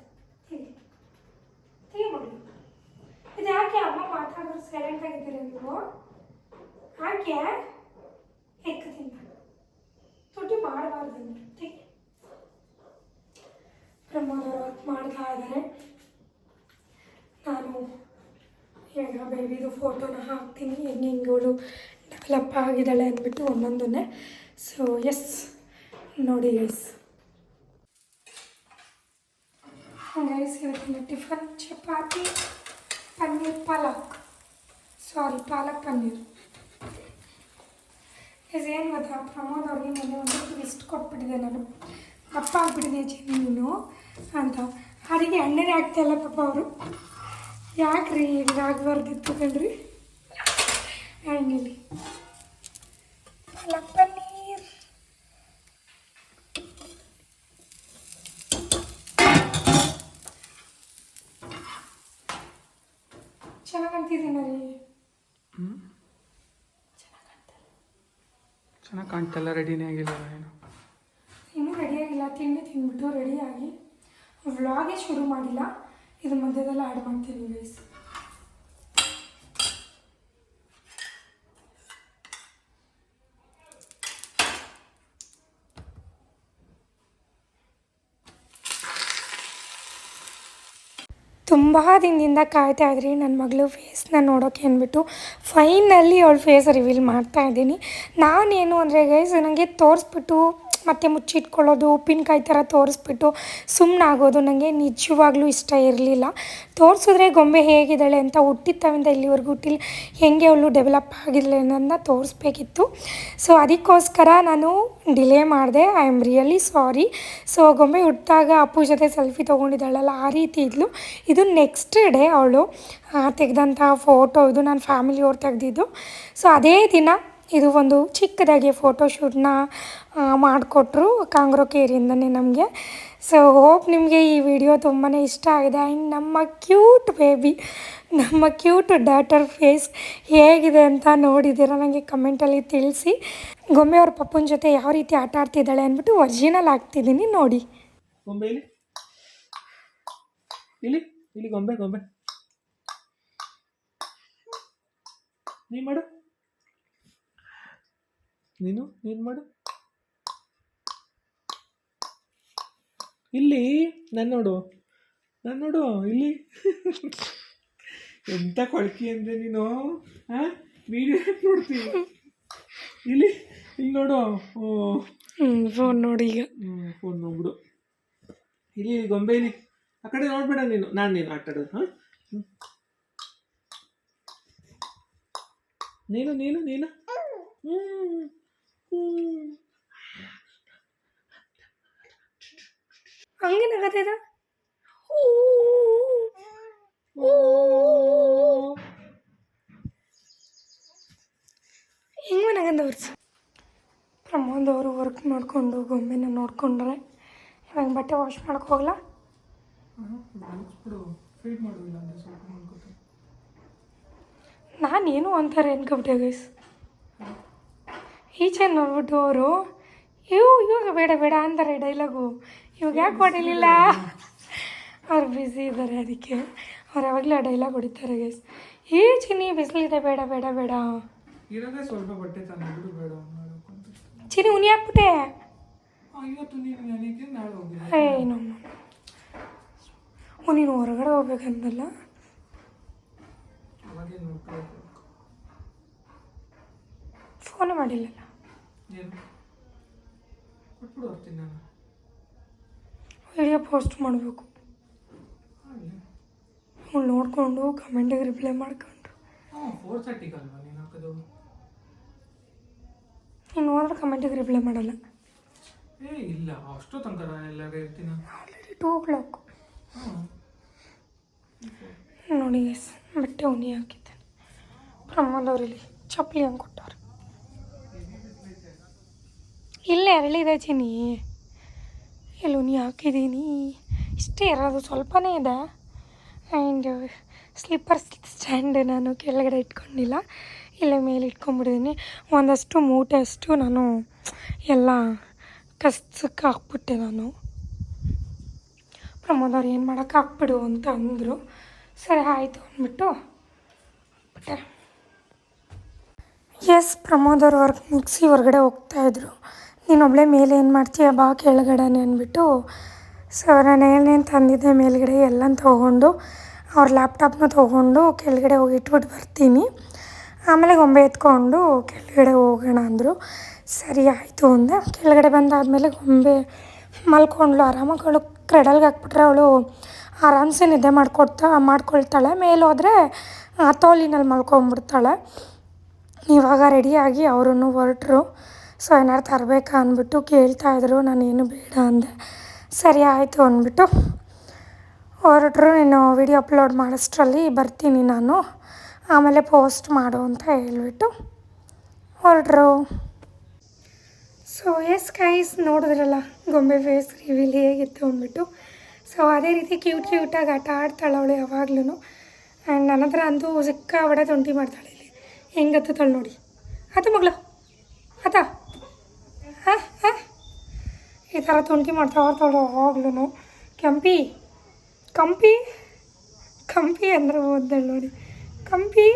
ತಿಳಿ ಮಾಡಿ. ಇದು ಯಾಕೆ ಅಮ್ಮ ಮಾತಾಡೋದು ಸೈಲೆಂಟ್ ಆಗಿದ್ದೀರ ನೀವು? ಯಾಕೆ? ಹೆಕ್ಕದಿಂದ ತುಟಿ ಮಾಡಬಾರ್ದು ಅಂದ್ರೆ ತಿಳಿ ಪ್ರಮೋದ್ ಅವರು ವರ್ಕ್ ಮಾಡ್ತಾ ಇದ್ದಾರೆ. ನಾನು ಈಗ ಬೇಬಿದು ಫೋಟೋನ ಹಾಕ್ತೀನಿ. ಹೆಂಗೆ ಹಿಂಗಳು ಡೆವಲಪ್ ಆಗಿದ್ದಾಳೆ ಅಂದ್ಬಿಟ್ಟು ಒಂದೊಂದನ್ನೇ. ಸೊ ಎಸ್ ನೋಡಿ ಗೈಸ್ ಗೈಸ್ ಇವತ್ತಿನ ಟಿಫನ್ ಚಪಾತಿ, ಪನ್ನೀರ್, ಪಾಲಕ್. ಸಾರಿ ಪಾಲಕ್, ಪನ್ನೀರ್. ಏನು ಗೊತ್ತಾ? ಪ್ರಮೋದ್ ಅವ್ರಿಗೆ ಮೊನ್ನೆ ಒಂದು ಲಿಸ್ಟ್ ಕೊಟ್ಬಿಟ್ಟಿದೆ ನಾನು ದಪ್ಪ ಆಗ್ಬಿಟ್ಟಿದೆ ಚಿನ್ನಿ ನೀನು ಅಂತ. ಅದಕ್ಕೆ ಎಣ್ಣೆನೇ ಆಗ್ತಾಯಿಲ್ಲ ಪಾಪ ಅವರು. ಯಾಕ್ರಿ ಆಗಬಾರ್ದಿತ್ತು ಕಣ್ರಿ? ಹಂಗಿಲ್ಲಿ ಪಾಲಕ್ ಪನ್ನೀರ್ ಚೆನ್ನಾಗಿ ಅಂತಿದ್ದೀನ ರೀ ಚೆನ್ನಾಗಿ ಕಾಣ್ತಲ್ಲ. ರೆಡಿನೇ ಆಗಿಲ್ಲ ಏನು. ಇನ್ನೂ ರೆಡಿಯಾಗಿಲ್ಲ ತಿಂಡಿ ತಿಂದ್ಬಿಟ್ಟು ರೆಡಿಯಾಗಿ ವ್ಲಾಗೇ ಶುರು ಮಾಡಿಲ್ಲ. ಇದ್ರ ಮಧ್ಯದಲ್ಲಿ ಆ್ಯಡ್ ಮಾಡ್ತೀನಿ ಗೈಸ್ ತುಂಬ ದಿನದಿಂದ ಕಾಯ್ತಾ ಇದ್ರಿ ನನ್ನ ಮಗಳು ಫೇಸ್ನ ನೋಡೋಕೆ ಅಂದ್ಬಿಟ್ಟು ಫೈನಲ್ಲಿ ಅವಳು ಫೇಸ್ ರಿವೀಲ್ ಮಾಡ್ತಾ ಇದ್ದೀನಿ. ನಾನೇನು ಅಂದರೆ ಗೈಸ್ ನನಗೆ ತೋರಿಸ್ಬಿಟ್ಟು ಮತ್ತೆ ಮುಚ್ಚಿಟ್ಕೊಳ್ಳೋದು, ಉಪ್ಪಿನಕಾಯಿ ಥರ ತೋರಿಸ್ಬಿಟ್ಟು ಸುಮ್ಮನಾಗೋದು ನನಗೆ ನಿಜವಾಗ್ಲೂ ಇಷ್ಟ ಇರಲಿಲ್ಲ. ತೋರಿಸಿದ್ರೆ ಗೊಂಬೆ ಹೇಗಿದ್ದಾಳೆ ಅಂತ ಹುಟ್ಟಿತ್ತವಿಂದ ಇಲ್ಲಿವರೆಗೂ ಹುಟ್ಟಿಲ್ಲ. ಹೇಗೆ ಅವಳು ಡೆವಲಪ್ ಆಗಿದ್ದಾಳೆ ಅನ್ನೋದನ್ನ ತೋರಿಸ್ಬೇಕಿತ್ತು. ಸೊ ಅದಕ್ಕೋಸ್ಕರ ನಾನು ಡಿಲೇ ಮಾಡಿದೆ. I am really sorry so ಗೊಂಬೆ ಹುಟ್ಟಿದಾಗ ಅಪ್ಪು ಜೊತೆ ಸೆಲ್ಫಿ ತೊಗೊಂಡಿದ್ದಾಳಲ್ಲ, ಆ ರೀತಿ ಇದ್ಲು. ಇದು ನೆಕ್ಸ್ಟ್ ಡೇ ಅವಳು ತೆಗೆದಂತಹ ಫೋಟೋ ಇದು ನನ್ನ ಫ್ಯಾಮಿಲಿಯವ್ರು ತೆಗೆದಿದ್ದು. ಸೊ ಅದೇ ದಿನ ಇದು ಒಂದು ಚಿಕ್ಕದಾಗಿ ಫೋಟೋಶೂಟ್ನ ಮಾಡಿಕೊಟ್ರು ಕಾಂಗ್ರೋ ಕೇರಿಯಿಂದನೇ ನಮಗೆ. ಸೊ ಹೋಪ್ ನಿಮಗೆ ಈ ವಿಡಿಯೋ ತುಂಬಾ ಇಷ್ಟ ಆಗಿದೆ. ಆ್ಯಂಡ್ ನಮ್ಮ ಕ್ಯೂಟ್ ಬೇಬಿ ನಮ್ಮ ಕ್ಯೂಟ್ ಡಾಟರ್ ಫೇಸ್ ಹೇಗಿದೆ ಅಂತ ನೋಡಿದ್ದೀರ ನನಗೆ ಕಮೆಂಟಲ್ಲಿ ತಿಳಿಸಿ. ಗೊಂಬೆ ಅವ್ರ ಪಪ್ಪನ ಜೊತೆ ಯಾವ ರೀತಿ ಆಟ ಆಡ್ತಿದ್ದಾಳೆ ಅಂದ್ಬಿಟ್ಟು ಒರಿಜಿನಲ್ ಆಗ್ತಿದ್ದೀನಿ ನೋಡಿ. ಗೊಂಬೆ ಗೊಂಬೆ. ನೀ ಮಾಡು. ನೀನು ನೀನು ಮಾಡು. ಇಲ್ಲಿ ನಾನು ನೋಡು. ನಾನು ನೋಡು ಇಲ್ಲಿ. ಎಂತ ಕೊಳಕಿ ಅಂದ್ರೆ ನೀನು? ಹಾ ವಿಡಿಯೋ ನೋಡ್ತೀನಿ ಇಲ್ಲಿ ಇಲ್ಲಿ ನೋಡು. ಫೋನ್ ನೋಡಿ ಈಗ. ಫೋನ್ ನೋಡ್ಬಿಡು. ಇಲ್ಲಿ ಗೊಂಬೆ ಇಲ್ಲಿ. ಆ ಕಡೆ ನೋಡ್ಬೇಡ ನೀನು. ನಾನು ನೀನು ಆಟಾಡೋದು ಹಾಂ? ನೀನು ನೀನು ನೀನು. ಹ್ಮ್. ಹ್ಮ್. ಹಂಗೆ ನಗತ್ತದ ಓ. ಹೆಂಗೆ ನಗಂದ ಅವ್ರಸು ಪ್ರಮೋದ್ ಅವರು ವರ್ಕ್ ಮಾಡಿಕೊಂಡು ಗೊಂಬೆನ ನೋಡ್ಕೊಂಡ್ರೆ ಇವಾಗ ಬಟ್ಟೆ ವಾಶ್ ಮಾಡಕ್ಕೆ ಹೋಗಲ್ಲ ನಾನೇನು ಅಂತಾರೆ ಅನ್ಕೊಬಿಟ್ಟೆ ಗೈಸ್ ಈಚೆ ನೋಡ್ಬಿಟ್ಟು ಅವರು ಇವು ಇವಾಗ ಬೇಡ ಬೇಡ ಅಂತಾರೆ ಡೈಲಾಗು. ಇವಾಗ ಯಾಕೆ ಹೊಡಿಲಿಲ್ಲ? ಅವ್ರು ಬ್ಯುಸಿ ಇದ್ದಾರೆ ಅದಕ್ಕೆ. ಅವ್ರು ಯಾವಾಗಲೂ ಆ ಡೈಲಾಗ್ ಹೊಡಿತಾರೆ ಗೈಸ್ ಈ ಚಿನ್ನಿ ಬಿಸಿಲಿದೆ ಬೇಡ ಬೇಡ ಬೇಡ. ಸ್ವಲ್ಪ ಬಟ್ಟೆ ಚಿನಿ ಚಿನ್ನಿ ಉನಿ ಹಾಕ್ಬಿಟ್ಟೆ. ಇವತ್ತು ನೀನು ಓ ಹೊರಗಡೆ ಹೋಗ್ಬೇಕಂತಲ್ಲ. ಫೋನ್ ಮಾಡಿಲ್ಲಲ್ಲ. ಏನು ಕೊಟ್ಬಿಡು ಹೋಗ್ತೀನಿ ನಾನು. ವಿಡಿಯೋ ಪೋಸ್ಟ್ ಮಾಡಬೇಕು? ಅವ್ಳು ನೋಡಿಕೊಂಡು ಕಮೆಂಟಿಗೆ ರಿಪ್ಲೈ ಮಾಡ್ಕೊಂಡು ಹಾಂ ಫೋರ್ ತರ್ಟಿಗೆ ಅಲ್ವಾ ನೀನು ಹಾಕೋದು. ನೀನು ಹೋದ್ರೆ ಕಮೆಂಟಿಗೆ ರಿಪ್ಲೈ ಮಾಡಲ್ಲ. ಏ ಇಲ್ಲ ಅಷ್ಟು ತನಕ ಎಲ್ಲಾಗ ಇರ್ತೀನಿ? ಆಲ್ರೆಡಿ ಟೂ ಓ ಕ್ಲಾಕ್ ನೋಡಿ ಎಸ್ ಬಟ್ಟೆ ಉನಿ ಹಾಕಿದ್ದೆ. ಪ್ರಮೋದ್ ಅವ್ರಲ್ಲಿ ಚಪ್ಪಲಿ ಹಂಗೆ ಕೊಟ್ಟವ್ರು. ಇಲ್ಲೇ ಅರಳಿದೆ ಚಿನಿ ಉನಿ ಹಾಕಿದ್ದೀನಿ ಇಷ್ಟೇ ಇರೋದು, ಸ್ವಲ್ಪನೇ ಇದೆ. ಆ್ಯಂಡ್ ಸ್ಲಿಪ್ಪರ್ ಸ್ಟ್ಯಾಂಡ್ ನಾನು ಕೆಳಗಡೆ ಇಟ್ಕೊಂಡಿಲ್ಲ. ಇಲ್ಲೇ ಮೇಲೆ ಇಟ್ಕೊಂಡ್ಬಿಟ್ಟಿದ್ದೀನಿ ಒಂದಷ್ಟು ಮೂಟೆ ಅಷ್ಟು ನಾನು ಎಲ್ಲ ಕಸಕ್ಕೆ ಹಾಕ್ಬಿಟ್ಟೆ ನಾನು. ಪ್ರಮೋದ್ ಅವ್ರು ಏನು ಮಾಡೋಕೆ ಹಾಕ್ಬಿಡು ಅಂತ ಅಂದರು. ಸರಿ, ಆಯಿತು ಅಂದ್ಬಿಟ್ಟು ಬಿಟ್ಟೆ ಎಸ್ ಪ್ರಮೋದ್ ಅವ್ರ ವರ್ಕ್ ಮುಗಿಸಿ ಹೊರಗಡೆ ಹೋಗ್ತಾಯಿದ್ರು ನೀನೊಬ್ಳೆ ಮೇಲೆ ಏನು ಮಾಡ್ತೀಯ? ಬಾ ಕೆಳಗಡೆನೆ ಅಂದ್ಬಿಟ್ಟು ಸೊ ನಾನು ಏನೇನು ತಂದಿದ್ದೆ ಮೇಲ್ಗಡೆ ಎಲ್ಲ ತೊಗೊಂಡು, ಅವ್ರ ಲ್ಯಾಪ್ಟಾಪ್ನ ತೊಗೊಂಡು ಕೆಳಗಡೆ ಹೋಗಿ ಇಟ್ಬಿಟ್ಟು ಬರ್ತೀನಿ. ಆಮೇಲೆ ಗೊಂಬೆ ಎತ್ಕೊಂಡು ಕೆಳಗಡೆ ಹೋಗೋಣ ಅಂದರು. ಸರಿ, ಆಯಿತು ಅಂದೆ. ಕೆಳಗಡೆ ಬಂದಾದಮೇಲೆ ಗೊಂಬೆ ಮಲ್ಕೊಂಡ್ಳು. ಆರಾಮಾಗಿ ಅವಳು ಕ್ರೆಡಲ್ಗೆ ಹಾಕ್ಬಿಟ್ರೆ ಅವಳು ಆರಾಮ್ಸೆ ನಿದ್ದೆ ಮಾಡ್ಕೊಡ್ತಾ, ಮಾಡ್ಕೊಳ್ತಾಳೆ. ಮೇಲೋದ್ರೆ ಆ ತೋಲಿನಲ್ಲಿ ಮಲ್ಕೊಂಬಿಡ್ತಾಳೆ. ಇವಾಗ ರೆಡಿಯಾಗಿ ಅವರೂ ಹೊರಟ್ರು. ಸೊ ಏನಾರು ತರಬೇಕಾ ಅಂದ್ಬಿಟ್ಟು ಕೇಳ್ತಾಯಿದ್ರು ನಾನೇನು ಬೇಡ ಅಂದೆ. ಸರಿ ಆಯಿತು ಅಂದ್ಬಿಟ್ಟು ಹೊರಟ್ರು. ನೀನು ವಿಡಿಯೋ ಅಪ್ಲೋಡ್ ಮಾಡೋಷ್ಟರಲ್ಲಿ ಬರ್ತೀನಿ ನಾನು. ಆಮೇಲೆ ಪೋಸ್ಟ್ ಮಾಡು ಅಂತ ಹೇಳ್ಬಿಟ್ಟು ಹೊರಟ್ರು. ಸೊ ಎಸ್ ಕೈಸ್ ನೋಡಿದ್ರಲ್ಲ, ಗೊಂಬೆ ಫೇಸ್ ರಿವೀಲ್ ಹೇಗಿತ್ತು ಅಂದ್ಬಿಟ್ಟು. ಸೊ ಅದೇ ರೀತಿ ಕ್ಯೂಟ್ ಕ್ಯೂಟಾಗಿ ಆಟ ಆಡ್ತಾಳೆ ಅವಳು ಯಾವಾಗ್ಲೂ ಆ್ಯಂಡ್ ನನ್ನ ಹತ್ರ ಅಂತೂ ಸಿಕ್ಕಾಬಡೆ ತೊಂಟಿ ಮಾಡ್ತಾಳೆ ಇಲ್ಲಿ. ಹೆಂಗೆ ಹತ್ತುತ್ತಾಳೆ ನೋಡಿ. ಆತ ಮಗಳು, ಆತ. ಈ ಥರ ತುಂಟಿ ಮಾಡ್ತಾ ಇರ್ತಾಳೆ ಹೋಗ್ಲೂ ಕೆಂಪಿ, ಕಂಪಿ ಕಂಪಿ ಅಂದ್ರೆ ಓದ್ದಳು ನೋಡಿ. ಕಂಪಿ,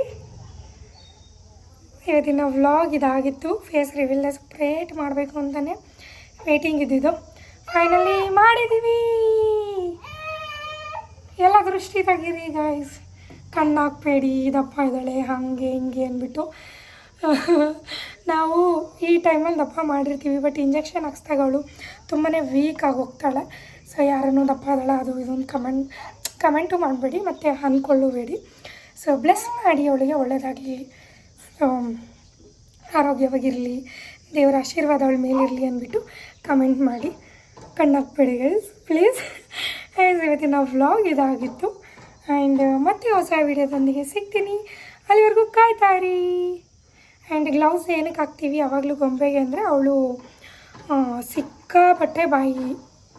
ಇವತ್ತಿನ ವ್ಲಾಗ್ ಇದಾಗಿತ್ತು. ಫೇಸ್ ರಿವಿಲ್ಲ ಸ್ಪ್ರೇಟ್ ಮಾಡಬೇಕು ಅಂತಲೇ ವೇಟಿಂಗ್ ಇದ್ದಿದ್ದು. ಫೈನಲಿ ಮಾಡಿದ್ದೀವಿ ಎಲ್ಲ ದೃಷ್ಟಿ ತೆಗೀರಿ ಗೈಸ್ ಕಣ್ಣಾಕ್ಬೇಡಿ ದಪ್ಪ ಇದ್ದಾಳೆ, ಹಾಗೆ ಹಿಂಗೆ ಅಂದ್ಬಿಟ್ಟು. ನಾವು ಈ ಟೈಮಲ್ಲಿ ದಪ್ಪ ಮಾಡಿರ್ತೀವಿ ಬಟ್ ಇಂಜೆಕ್ಷನ್ ಹಾಕ್ಸ್ತಾಗಳು ತುಂಬಾ ವೀಕ್ ಆಗಿ ಹೋಗ್ತಾಳೆ. ಸೊ ಯಾರನ್ನೂ ದಪ್ಪ ಅದಳ ಅದು ಇದೊಂದು ಕಮೆಂಟ್ ಕಮೆಂಟು ಮಾಡಬೇಡಿ, ಮತ್ತು ಅಂದ್ಕೊಳ್ಳಬೇಡಿ ಸೊ ಬ್ಲೆಸ್ ಮಾಡಿ ಅವಳಿಗೆ ಒಳ್ಳೆಯದಾಗಲಿ ಆರೋಗ್ಯವಾಗಿರಲಿ, ದೇವರ ಆಶೀರ್ವಾದ ಅವಳ ಮೇಲಿರಲಿ ಅಂದ್ಬಿಟ್ಟು ಕಮೆಂಟ್ ಮಾಡಿ. ಕಣ್ಣಾಕ್ಬೇಡಿ ಗೈಸ್ ಪ್ಲೀಸ್ ಇವತ್ತಿನ ವ್ಲಾಗ್ ಇದಾಗಿತ್ತು. ಆ್ಯಂಡ್ ಮತ್ತೆ ಹೊಸ ವಿಡಿಯೋದೊಂದಿಗೆ ಸಿಗ್ತೀನಿ. ಅಲ್ಲಿವರೆಗೂ ಕಾಯ್ತಾರಿ. ಆ್ಯಂಡ್ ಗ್ಲೌಸ್ ಏನಕ್ಕೆ ಹಾಕ್ತೀವಿ? ಯಾವಾಗಲೂ ಗೊಂಬೆಗೆ ಅಂದರೆ ಅವಳು ಸಿಕ್ಕಾಪಟ್ಟೆ ಬಾಯಿ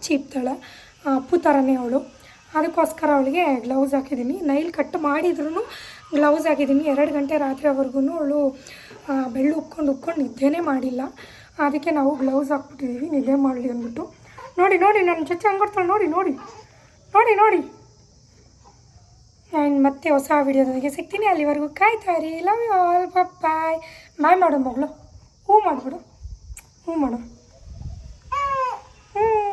ಚೀಪ್ತಾಳೆ. ಅಪ್ಪು ಥರನೇ ಅವಳು. ಅದಕ್ಕೋಸ್ಕರ ಅವಳಿಗೆ ಗ್ಲೌಸ್ ಹಾಕಿದ್ದೀನಿ. ನೈಲ್ ಕಟ್ ಮಾಡಿದ್ರೂ ಗ್ಲೌಸ್ ಹಾಕಿದ್ದೀನಿ. ಎರಡು ಗಂಟೆ ರಾತ್ರಿವರೆಗೂ ಅವಳು ಬೆಳ್ಳು ಉಕ್ಕೊಂಡು ಉಕ್ಕೊಂಡು ನಿದ್ದೆನೇ ಮಾಡಿಲ್ಲ. ಅದಕ್ಕೆ ನಾವು ಗ್ಲೌಸ್ ಹಾಕ್ಬಿಟ್ಟಿದ್ದೀವಿ ನಿದ್ದೆ ಮಾಡಲಿ ಅಂದ್ಬಿಟ್ಟು. ನೋಡಿ ನೋಡಿ, ನನ್ನ ಜೊತೆ ಹಂಗಿರ್ತಾಳೆ ನೋಡಿ ನೋಡಿ ನೋಡಿ ನೋಡಿ. ಆ್ಯಂಡ್ ಮತ್ತೆ ಹೊಸ ವಿಡಿಯೋದೊಂದಿಗೆ ಸಿಗ್ತೀನಿ. ಅಲ್ಲಿವರೆಗೂ ಕಾಯ್ತಾಯಿರಿ love you all bye bye ಮಾಡು ಮಗಳು. ಹೂ ಮಾಡಿಬಿಡು. ಹ್ಞೂ ಮಾಡು. ಹ್ಞೂ